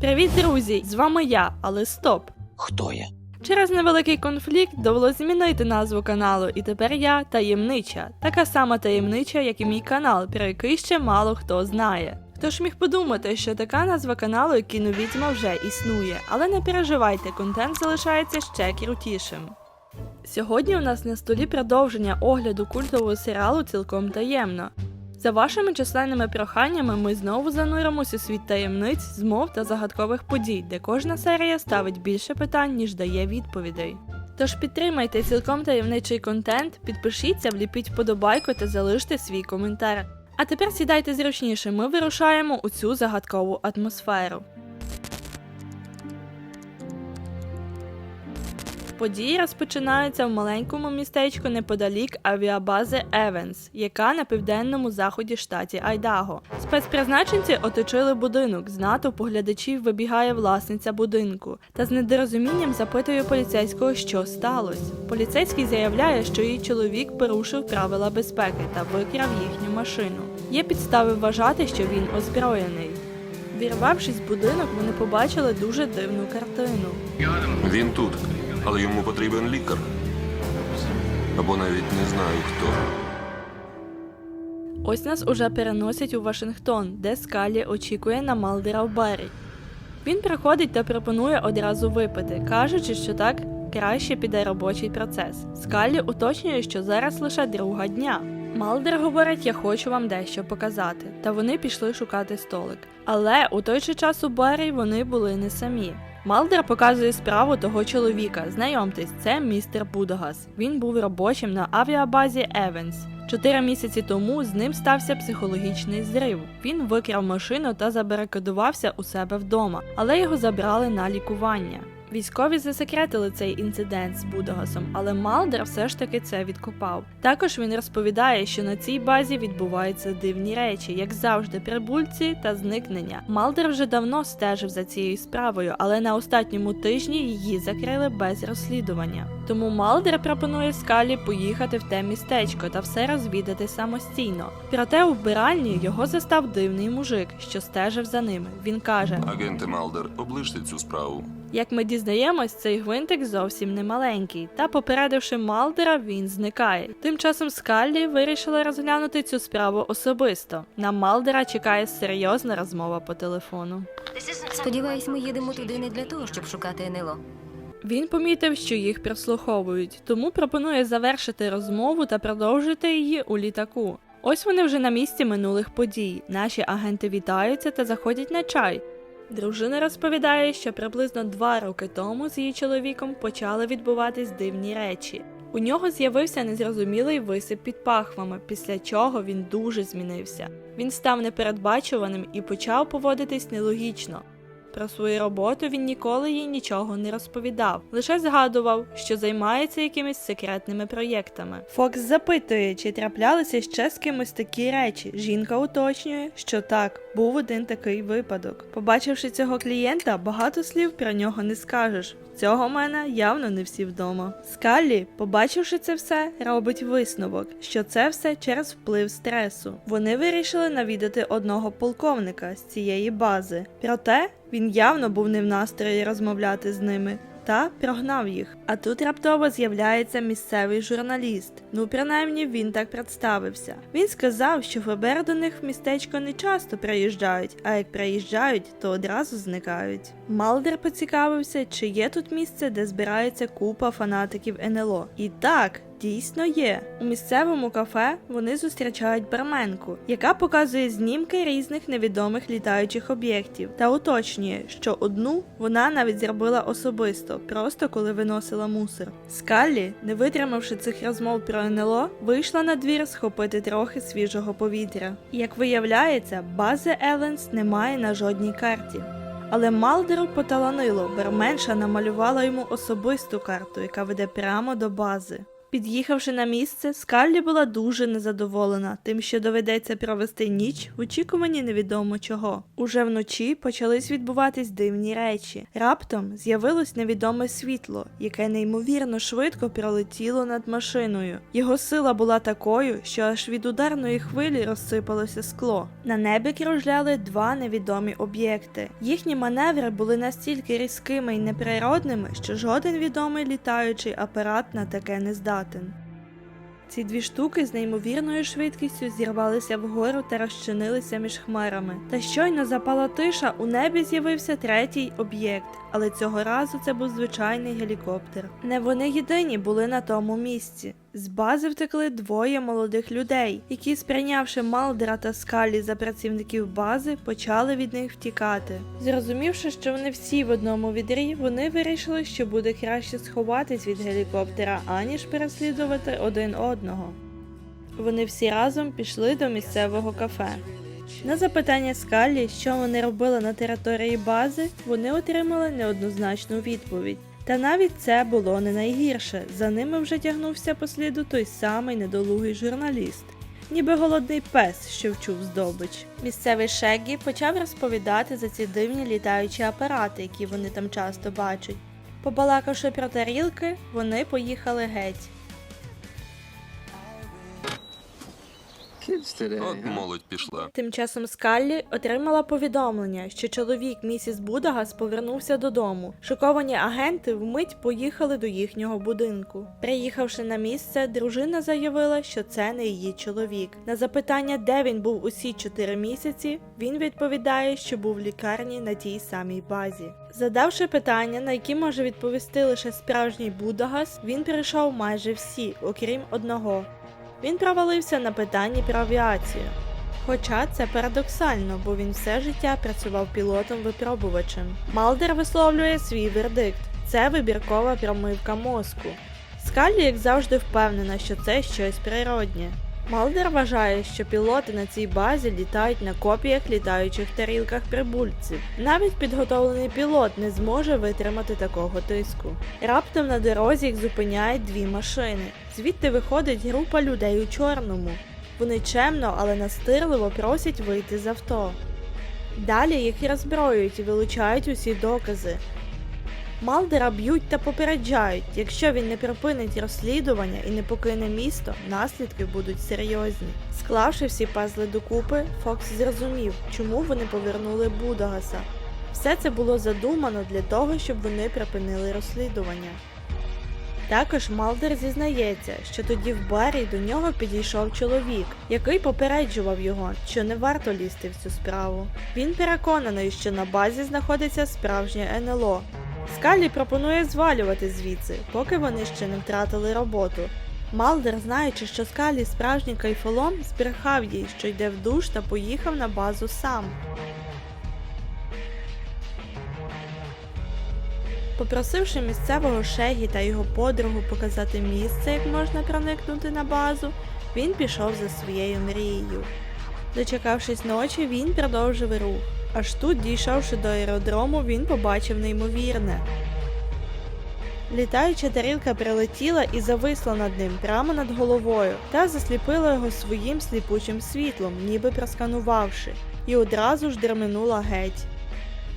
Привіт, друзі! З вами я, але стоп! Хто я? Через невеликий конфлікт довелося змінити назву каналу, і тепер я таємнича, така сама таємнича, як і мій канал, про який ще мало хто знає. Хто ж міг подумати, що така назва каналу, кіновідьма, вже існує, але не переживайте, контент залишається ще крутішим. Сьогодні у нас на столі продовження огляду культового серіалу цілком таємно. За вашими численними проханнями ми знову зануримося у світ таємниць, змов та загадкових подій, де кожна серія ставить більше питань, ніж дає відповідей. Тож підтримайте цілком таємничий контент, підпишіться, вліпіть вподобайку та залиште свій коментар. А тепер сідайте зручніше, ми вирушаємо у цю загадкову атмосферу. Події розпочинаються в маленькому містечку неподалік авіабази Евенс, яка на південному заході штаті Айдаго. Спецпризначенці оточили будинок. З натовпу глядачів вибігає власниця будинку та з недорозумінням запитує поліцейського, що сталося. Поліцейський заявляє, що її чоловік порушив правила безпеки та викрав їхню машину. Є підстави вважати, що він озброєний. Вірвавшись в будинок, вони побачили дуже дивну картину. Він тут, але йому потрібен лікар. Або навіть не знаю хто. Ось нас уже переносять у Вашингтон, де Скалі очікує на Малдера в барі. Він приходить та пропонує одразу випити, кажучи, що так краще піде робочий процес. Скалі уточнює, що зараз лише друга дня. Малдер говорить, я хочу вам дещо показати, та вони пішли шукати столик. Але у той же час у барі вони були не самі. Малдер показує справу того чоловіка. Знайомтесь, це містер Будогас. Він був робочим на авіабазі Евенс. Чотири місяці тому з ним стався психологічний зрив. Він викрав машину та забарикадувався у себе вдома, але його забрали на лікування. Військові засекретили цей інцидент з Будогасом, але Малдер все ж таки це відкопав. Також він розповідає, що на цій базі відбуваються дивні речі, як завжди, прибульці та зникнення. Малдер вже давно стежив за цією справою, але на останньому тижні її закрили без розслідування. Тому Малдер пропонує Скалі поїхати в те містечко та все розвідати самостійно. Проте у вбиральні його застав дивний мужик, що стежив за ними. Він каже: Агенте Малдер, оближте цю справу. Як ми дізнаємось, цей гвинтик зовсім не маленький, та попередивши Малдера, він зникає. Тим часом Скаллі вирішила розглянути цю справу особисто. На Малдера чекає серйозна розмова по телефону. Сподіваюсь, ми їдемо туди не для того, щоб шукати НЛО. Він помітив, що їх прослуховують, тому пропонує завершити розмову та продовжити її у літаку. Ось вони вже на місці минулих подій. Наші агенти вітаються та заходять на чай. Дружина розповідає, що приблизно два роки тому з її чоловіком почали відбуватись дивні речі. У нього з'явився незрозумілий висип під пахвами, після чого він дуже змінився. Він став непередбачуваним і почав поводитись нелогічно. Про свою роботу він ніколи їй нічого не розповідав, лише згадував, що займається якимись секретними проєктами. Фокс запитує, чи траплялися ще з кимось такі речі. Жінка уточнює, що так, був один такий випадок. Побачивши цього клієнта, багато слів про нього не скажеш. Цього мене явно не всі вдома. Скаллі, побачивши це все, робить висновок, що це все через вплив стресу. Вони вирішили навідати одного полковника з цієї бази. Проте він явно був не в настрої розмовляти з ними. Та прогнав їх. А тут раптово з'являється місцевий журналіст. Ну, принаймні, він так представився. Він сказав, що ФБР до них в містечко не часто приїжджають, а як приїжджають, то одразу зникають. Малдер поцікавився, чи є тут місце, де збирається купа фанатиків НЛО. І так. Дійсно є. У місцевому кафе вони зустрічають барменку, яка показує знімки різних невідомих літаючих об'єктів та уточнює, що одну вона навіть зробила особисто, просто коли виносила мусор. Скаллі, не витримавши цих розмов про НЛО, вийшла на двір схопити трохи свіжого повітря. Як виявляється, бази Еленс немає на жодній карті. Але Малдеру поталанило, барменша намалювала йому особисту карту, яка веде прямо до бази. Під'їхавши на місце, Скаллі була дуже незадоволена тим, що доведеться провести ніч в очікуванні невідомо чого. Уже вночі почались відбуватись дивні речі. Раптом з'явилось невідоме світло, яке неймовірно швидко пролетіло над машиною. Його сила була такою, що аж від ударної хвилі розсипалося скло. На небі кружляли два невідомі об'єкти. Їхні маневри були настільки різкими і неприродними, що жоден відомий літаючий апарат на таке не здатен. Ці дві штуки з неймовірною швидкістю зірвалися вгору та розчинилися між хмарами. Та щойно запала тиша, у небі з'явився третій об'єкт, але цього разу це був звичайний гелікоптер. Не вони єдині були на тому місці. З бази втекли двоє молодих людей, які, сприйнявши Малдера та Скалі за працівників бази, почали від них втікати. Зрозумівши, що вони всі в одному відрі, вони вирішили, що буде краще сховатись від гелікоптера, аніж переслідувати один одного. Вони всі разом пішли до місцевого кафе. На запитання Скалі, що вони робили на території бази, вони отримали неоднозначну відповідь. Та навіть це було не найгірше. За ними вже тягнувся по сліду той самий недолугий журналіст, ніби голодний пес, що вчув здобич. Місцевий Шеггі почав розповідати за ці дивні літаючі апарати, які вони там часто бачать. Побалакавши про тарілки, вони поїхали геть. От молодь пішла. Тим часом Скаллі отримала повідомлення, що чоловік місіс Будагас повернувся додому. Шоковані агенти вмить поїхали до їхнього будинку. Приїхавши на місце, дружина заявила, що це не її чоловік. На запитання, де він був усі чотири місяці, він відповідає, що був в лікарні на тій самій базі. Задавши питання, на які може відповісти лише справжній Будагас, він прийшов майже всі, окрім одного. Він провалився на питанні про авіацію. Хоча це парадоксально, бо він все життя працював пілотом-випробувачем. Малдер висловлює свій вердикт: це вибіркова промивка мозку. Скаллі, як завжди, впевнена, що це щось природнє. Малдер вважає, що пілоти на цій базі літають на копіях літаючих тарілках прибульців. Навіть підготовлений пілот не зможе витримати такого тиску. Раптом на дорозі їх зупиняють дві машини. Звідти виходить група людей у чорному. Вони чемно, але настирливо просять вийти з авто. Далі їх роззброюють і вилучають усі докази. Малдера б'ють та попереджають, якщо він не припинить розслідування і не покине місто, наслідки будуть серйозні. Склавши всі пазли докупи, Фокс зрозумів, чому вони повернули Будагаса. Все це було задумано для того, щоб вони припинили розслідування. Також Малдер зізнається, що тоді в барі до нього підійшов чоловік, який попереджував його, що не варто лізти в цю справу. Він переконаний, що на базі знаходиться справжнє НЛО. Скалі пропонує звалювати звідси, поки вони ще не втратили роботу. Малдер, знаючи, що Скалі справжній кайфолом, збрехав їй, що йде в душ та поїхав на базу сам. Попросивши місцевого Шегі та його подругу показати місце, як можна проникнути на базу, він пішов за своєю мрією. Дочекавшись ночі, він продовжив рух. Аж тут, дійшовши до аеродрому, він побачив неймовірне. Літаюча тарілка прилетіла і зависла над ним прямо над головою та засліпила його своїм сліпучим світлом, ніби просканувавши, і одразу ж дерменула геть.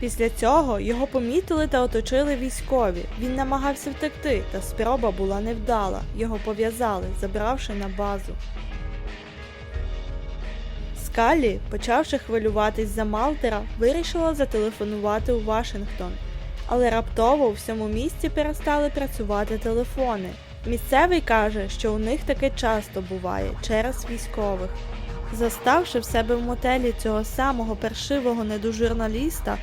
Після цього його помітили та оточили військові. Він намагався втекти, та спроба була невдала. Його пов'язали, забравши на базу. Скалі, почавши хвилюватись за Малтера, вирішила зателефонувати у Вашингтон. Але раптово у всьому місті перестали працювати телефони. Місцевий каже, що у них таке часто буває через військових. Заставши в себе в мотелі цього самого паршивого недожурналіста,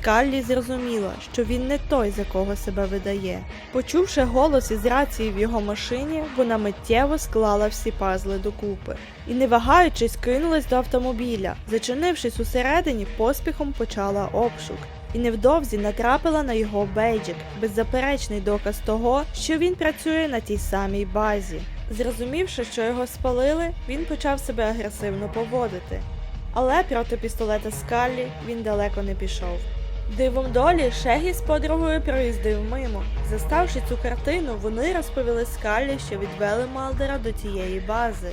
Скаллі зрозуміла, що він не той, за кого себе видає. Почувши голос із рації в його машині, вона миттєво склала всі пазли докупи і, не вагаючись, кинулась до автомобіля. Зачинившись усередині, поспіхом почала обшук. І невдовзі натрапила на його бейджик, беззаперечний доказ того, що він працює на тій самій базі. Зрозумівши, що його спалили, він почав себе агресивно поводити. Але проти пістолета Скаллі він далеко не пішов. Дивом долі Шегі з подругою проїздив мимо. Заставши цю картину, вони розповіли Скаллі, що відвели Малдера до тієї бази.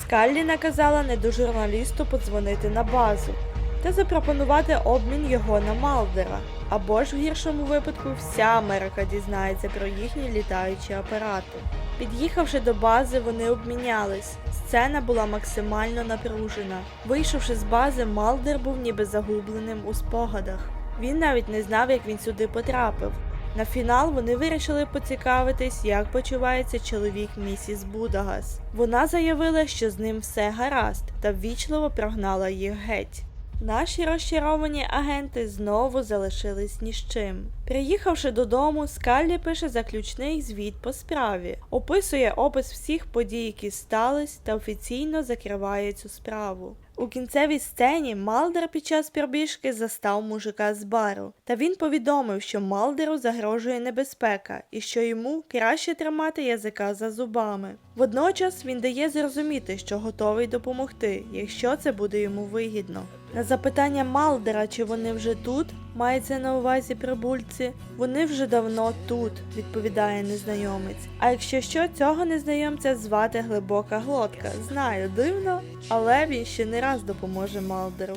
Скаллі наказала не до журналісту подзвонити на базу та запропонувати обмін його на Малдера. Або ж в гіршому випадку вся Америка дізнається про їхні літаючі апарати. Під'їхавши до бази, вони обмінялись. Сцена була максимально напружена. Вийшовши з бази, Малдер був ніби загубленим у спогадах. Він навіть не знав, як він сюди потрапив. На фінал вони вирішили поцікавитись, як почувається чоловік місіс Будагас. Вона заявила, що з ним все гаразд, та ввічливо прогнала їх геть. Наші розчаровані агенти знову залишились ні з чим. Приїхавши додому, Скаллі пише заключний звіт по справі, описує опис всіх подій, які стались, та офіційно закриває цю справу. У кінцевій сцені Малдер під час пробіжки застав мужика з бару, та він повідомив, що Малдеру загрожує небезпека і що йому краще тримати язика за зубами. Водночас він дає зрозуміти, що готовий допомогти, якщо це буде йому вигідно. На запитання Малдера, чи вони вже тут, мається на увазі прибульці, вони вже давно тут, відповідає незнайомець. А якщо що, цього незнайомця звати глибока глотка. Знаю, дивно, але він ще не раз допоможе Малдеру.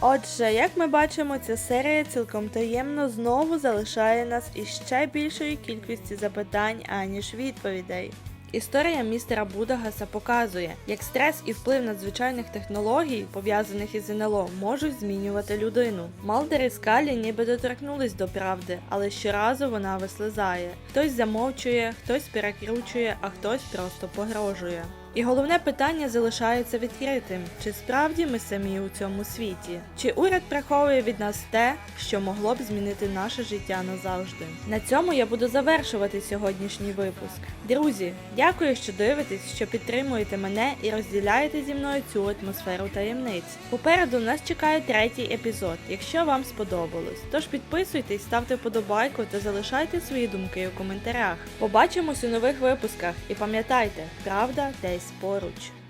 Отже, як ми бачимо, ця серія цілком таємно знову залишає нас із ще більшою кількістю запитань, аніж відповідей. Історія містера Будагаса показує, як стрес і вплив надзвичайних технологій, пов'язаних із НЛО, можуть змінювати людину. Малдер і Скалі ніби доторкнулись до правди, але щоразу вона вислизає. Хтось замовчує, хтось перекручує, а хтось просто погрожує. І головне питання залишається відкритим: чи справді ми самі у цьому світі? Чи уряд приховує від нас те, що могло б змінити наше життя назавжди? На цьому я буду завершувати сьогоднішній випуск. Друзі, дякую, що дивитесь, що підтримуєте мене і розділяєте зі мною цю атмосферу таємниць. Попереду нас чекає третій епізод, якщо вам сподобалось. Тож підписуйтесь, ставте вподобайку та залишайте свої думки у коментарях. Побачимось у нових випусках і пам'ятайте, правда десь поруч.